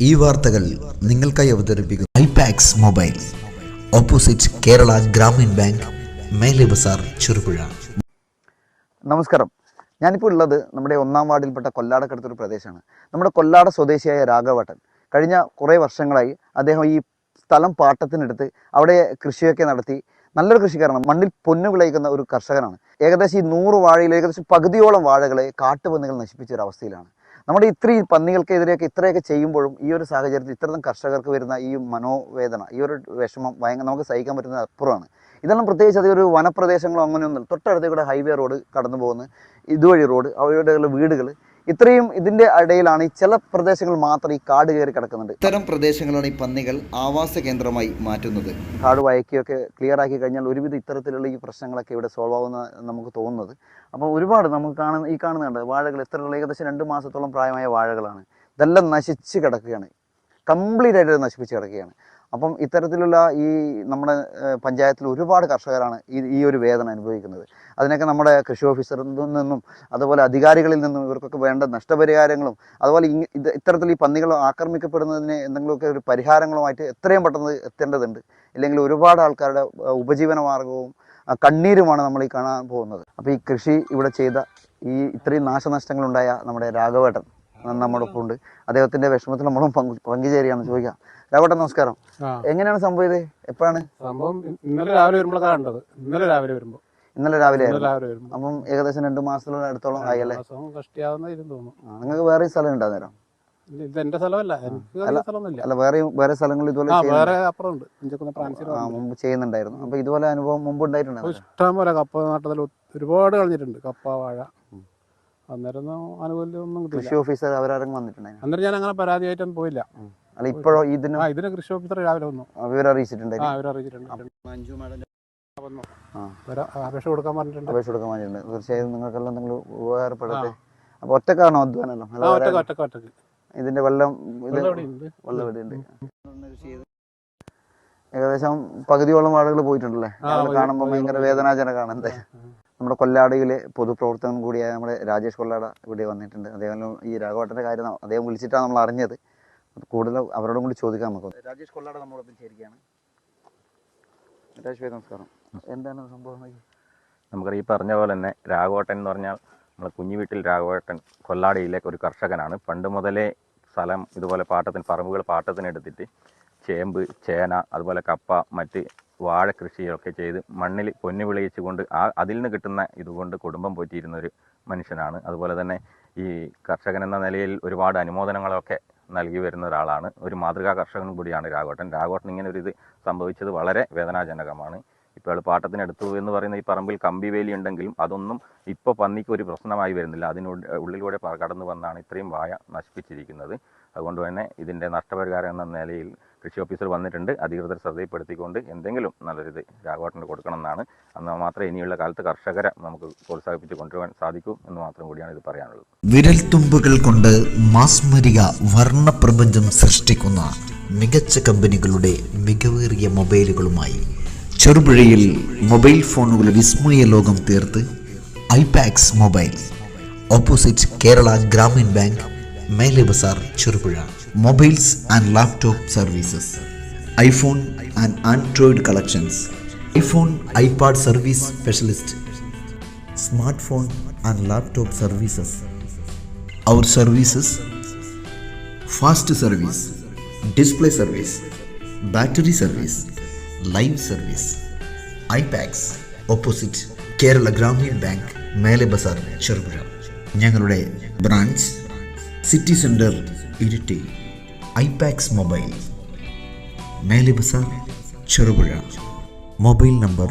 ഈ വാർത്തകൾ നിങ്ങൾക്കായി അവതരിപ്പിക്കുന്നു iPax mobile. Opposite Kerala Gramin bank Mele Bazar Cherupuzha. നമസ്കാരം. ഞാനിപ്പോൾ ഉള്ളത് നമ്മുടെ ഒന്നാം വാർഡിൽപ്പെട്ട കൊല്ലാടക്കടുത്തൊരു പ്രദേശമാണ്. നമ്മുടെ കൊല്ലാട സ്വദേശിയായ രാഘവട്ടൻ. കഴിഞ്ഞ കുറേ വർഷങ്ങളായി അദ്ദേഹം ഈ സ്ഥലം പാട്ടത്തിനെടുത്ത് അവിടെ കൃഷിയൊക്കെ നടത്തി. നല്ലൊരു കൃഷിക്കാരനാണ്. മണ്ണിൽ പൊന്നു വിളയിക്കുന്ന ഒരു കർഷകനാണ്. ഏകദേശം ഈ നൂറ് വാഴയിൽ ഏകദേശം പകുതിയോളം വാഴകളെ കാട്ടുപന്നികൾ നശിപ്പിച്ച ഒരു അവസ്ഥയിലാണ്. നമ്മുടെ ഇത്രയും പന്നികൾക്കെതിരെയൊക്കെ ഇത്രയൊക്കെ ചെയ്യുമ്പോഴും ഈ ഒരു സാഹചര്യത്തിൽ ഇത്തരം കർഷകർക്ക് വരുന്ന ഈ മനോവേദന ഈ ഒരു വിഷമം ഭയങ്കര നമുക്ക് സഹിക്കാൻ പറ്റുന്ന അപ്പുറമാണ്. ഇതെല്ലാം പ്രത്യേകിച്ച് അതൊരു വനപ്രദേശങ്ങളോ അങ്ങനെയൊന്നും തൊട്ടടുത്ത് കൂടെ ഹൈവേ റോഡ് കടന്നു പോകുന്ന ഇതുവഴി റോഡ് അവരുടെ വീടുകൾ ഇത്രയും ഇതിന്റെ ഇടയിലാണ് ഈ ചില പ്രദേശങ്ങൾ മാത്രം ഈ കാട് കയറി കിടക്കുന്നുണ്ട് ഇത്തരം പ്രദേശങ്ങളാണ് ഈ പന്നികൾ ആവാസ കേന്ദ്രമായി മാറ്റുന്നത്. കാട് വയക്കിയൊക്കെ ക്ലിയർ ആക്കി കഴിഞ്ഞാൽ ഒരുവിധം ഇത്തരത്തിലുള്ള ഈ പ്രശ്നങ്ങളൊക്കെ ഇവിടെ സോൾവ് ആവുന്ന നമുക്ക് തോന്നുന്നത്. അപ്പോൾ ഒരുപാട് നമുക്ക് കാണുന്ന ഈ കാണുന്നുണ്ട് വാഴകൾ. ഇത്തരത്തിലുള്ള ഏകദേശം രണ്ട് മാസത്തോളം പ്രായമായ വാഴകളാണ്. ഇതെല്ലാം നശിച്ച് കിടക്കുകയാണ്. കംപ്ലീറ്റ് ആയിട്ട് നശിപ്പിച്ച് കിടക്കുകയാണ്. അപ്പം ഇത്തരത്തിലുള്ള ഈ നമ്മുടെ പഞ്ചായത്തിൽ ഒരുപാട് കർഷകരാണ് ഈ ഈ ഒരു വേദന അനുഭവിക്കുന്നത്. അതിനൊക്കെ നമ്മുടെ കൃഷി ഓഫീസറിൽ നിന്നും അതുപോലെ അധികാരികളിൽ നിന്നും ഇവർക്കൊക്കെ വേണ്ട നഷ്ടപരിഹാരങ്ങളും അതുപോലെ ഇത്തരത്തിൽ ഈ പന്നികൾ ആക്രമിക്കപ്പെടുന്നതിന് എന്തെങ്കിലുമൊക്കെ ഒരു പരിഹാരങ്ങളുമായിട്ട് എത്രയും പെട്ടെന്ന് എത്തേണ്ടതുണ്ട്. ഇല്ലെങ്കിൽ ഒരുപാട് ആൾക്കാരുടെ ഉപജീവന മാർഗവും കണ്ണീരുമാണ് നമ്മൾ ഈ കാണാൻ പോകുന്നത്. അപ്പോൾ ഈ കൃഷി ഇവിടെ ചെയ്ത ഈ ഇത്രയും നാശനഷ്ടങ്ങളുണ്ടായ നമ്മുടെ രാഘവേട്ടൻ നമ്മുടെ ഒപ്പം ഉണ്ട് അദ്ദേഹത്തിന്റെ വിഷമത്തിൽ നമ്മളും പങ്കു പങ്കുചേരുകയാണ്. ചോദിക്കാം രാഘവേട്ടൻ നമസ്കാരം. എങ്ങനെയാണ് സംഭവം ഇത്? എപ്പോഴാണ് സംഭവം ഇന്നലെ രാവിലെ വരുമ്പോഴാണ് കണ്ടത്. ഇന്നലെ രാവിലെ വരുമ്പോ. ഇന്നലെ രാവിലെ അപ്പം ഏകദേശം രണ്ടു മാസത്തിലുള്ള അടുത്തോളം ആയി അല്ലേ നിങ്ങൾക്ക് വേറെ സ്ഥലം ഉണ്ടാ നേരം സ്ഥലമല്ല. അല്ല, വേറെ വേറെ സ്ഥലങ്ങളിൽ ഇതുപോലെ വേറെ അപ്പുറമുണ്ട് മുമ്പ് ചെയ്യുന്നുണ്ടായിരുന്നു. അപ്പൊ ഇതുപോലെ അനുഭവം മുമ്പ് ഇഷ്ടം പോലെ കപ്പ നാട്ടത്തിൽ ഒരുപാട് കളഞ്ഞിട്ടുണ്ട്. കപ്പ വാഴ. അന്നേരം ആനുകൂല്യം ഒന്നും കൃഷി ഓഫീസർ അവരാരെങ്കിലും വന്നിട്ടുണ്ടായിരുന്നു? അന്നേരം ഞാൻ അങ്ങനെ പരാതിയായിട്ടൊന്നും പോയില്ല. അല്ല ഇപ്പോഴോ ഇതിന്? ഇതിന് കൃഷി ഓഫീസർ രാവിലെ വന്നു. വിവരം അറിയിച്ചിട്ടുണ്ട്. അപേക്ഷ കൊടുക്കാൻ പറഞ്ഞിട്ടുണ്ട്. അപേക്ഷ കൊടുക്കാൻ പറഞ്ഞിട്ടുണ്ട്. തീർച്ചയായും നിങ്ങൾക്കെല്ലാം നിങ്ങൾ ഉപകാരപ്പെടട്ടെ. അപ്പൊ ഒറ്റക്കാണോ അധ്വാനല്ലോ ഇതിന്റെ വെള്ളം വെള്ളം ഇവിടെ ഉണ്ട് ഏകദേശം പകുതിയോളം ആളുകൾ പോയിട്ടുണ്ടല്ലേ? കാണുമ്പോൾ ഭയങ്കര വേദനാജനകമാണ് എന്തേ നമ്മുടെ കൊല്ലാടയിലെ പൊതുപ്രവർത്തകൻ കൂടിയായ നമ്മുടെ രാജേഷ് കൊല്ലാട ഇവിടെ വന്നിട്ടുണ്ട്. അദ്ദേഹം ഈ രാഘവട്ടന്റെ കാര്യം അദ്ദേഹം വിളിച്ചിട്ടാണ് നമ്മൾ അറിഞ്ഞത്. കൂടുതൽ അവരോടും കൂടി ചോദിക്കാൻ നമുക്ക് രാജേഷ് കൊള്ളാട് നമ്മളോടൊപ്പം ചേരുകയാണ്. രാജേഷ് ഭായി നമസ്കാരം. എന്താണ് സംഭവം? നമുക്കറിയാം ഈ പറഞ്ഞ പോലെ തന്നെ രാഘവട്ടൻ എന്ന് പറഞ്ഞാൽ നമ്മൾ കുഞ്ഞു വീട്ടിൽ രാഘവട്ടൻ കൊല്ലാടിയിലെ ഒരു കർഷകനാണ്. പണ്ട് മുതലേ സ്ഥലം ഇതുപോലെ പാട്ടത്തിന് പറമ്പുകൾ പാട്ടത്തിനെടുത്തിട്ട് ചേമ്പ് ചേന അതുപോലെ കപ്പ മറ്റ് വാഴ കൃഷിയൊക്കെ ചെയ്ത് മണ്ണിൽ പൊന്നു വിളയിച്ചുകൊണ്ട് ആ അതിൽ നിന്ന് കിട്ടുന്ന ഇതുകൊണ്ട് കുടുംബം പോറ്റിയിരുന്ന ഒരു മനുഷ്യനാണ്. അതുപോലെ തന്നെ ഈ കർഷകൻ എന്ന നിലയിൽ ഒരുപാട് അനുമോദനങ്ങളൊക്കെ നൽകി വരുന്ന ഒരാളാണ്. ഒരു മാതൃകാ കർഷകനും കൂടിയാണ് രാഘവട്ടൻ. രാഘവട്ടൻ ഇങ്ങനെ ഒരു ഇത് സംഭവിച്ചത് വളരെ വേദനാജനകമാണ്. ഇപ്പോൾ പാട്ടത്തിന് അടുത്ത് എന്ന് പറയുന്ന ഈ പറമ്പിൽ കമ്പി വേലി ഉണ്ടെങ്കിലും അതൊന്നും ഇപ്പോൾ പന്നിക്ക് ഒരു പ്രശ്നമായി വരുന്നില്ല. അതിനുള്ളിൽ ഉള്ളിലൂടെ കടന്നു വന്നാണ് ഇത്രയും വായ നശിപ്പിച്ചിരിക്കുന്നത്. അതുകൊണ്ട് തന്നെ ഇതിന്റെ നഷ്ടപരിഹാരം എന്ന നിലയിൽ കൃഷി ഓഫീസർ വന്നിട്ടുണ്ട്. അധികൃതർ ശ്രദ്ധയിൽപ്പെടുത്തിക്കൊണ്ട് എന്തെങ്കിലും നല്ലൊരിത് രാഘവട്ടന് കൊടുക്കണം എന്നാണ്. എന്നാൽ മാത്രമേ ഇനിയുള്ള കാലത്ത് കർഷകരെ നമുക്ക് പ്രോത്സാഹിപ്പിച്ച് കൊണ്ടുപോകാൻ സാധിക്കൂ എന്ന് മാത്രം കൂടിയാണ് ഇത് പറയാനുള്ളത്. വിരൽ തുമ്പുകൾ കൊണ്ട് മാസ്മരിക വർണപ്രപഞ്ചം സൃഷ്ടിക്കുന്ന മികച്ച കമ്പനികളുടെ മികവേറിയ മൊബൈലുകളുമായി ചെറുപുഴയിൽ മൊബൈൽ ഫോണുകളുടെ വിസ്മയ ലോകം തീർത്ത് iPax mobile opposite Kerala Gramin bank Mele Bazar Cherupuzha mobiles and laptop services iPhone and Android collections iPhone iPad service specialist smartphone and laptop services. Our services fast service, display service, battery service, live service iPax opposite Kerala Gramin bank Mele Bazar Cherupuzha. ഞങ്ങളുടെ branch city centre Iritty iPax mobile Mele Bazar Cherupuzha. Mobile number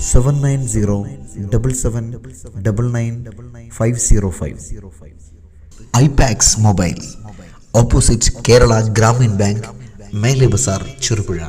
seven nine zero double seven double nine five zero five iPax mobile opposite Kerala Gramin bank Mele Bazar Cherupuzha.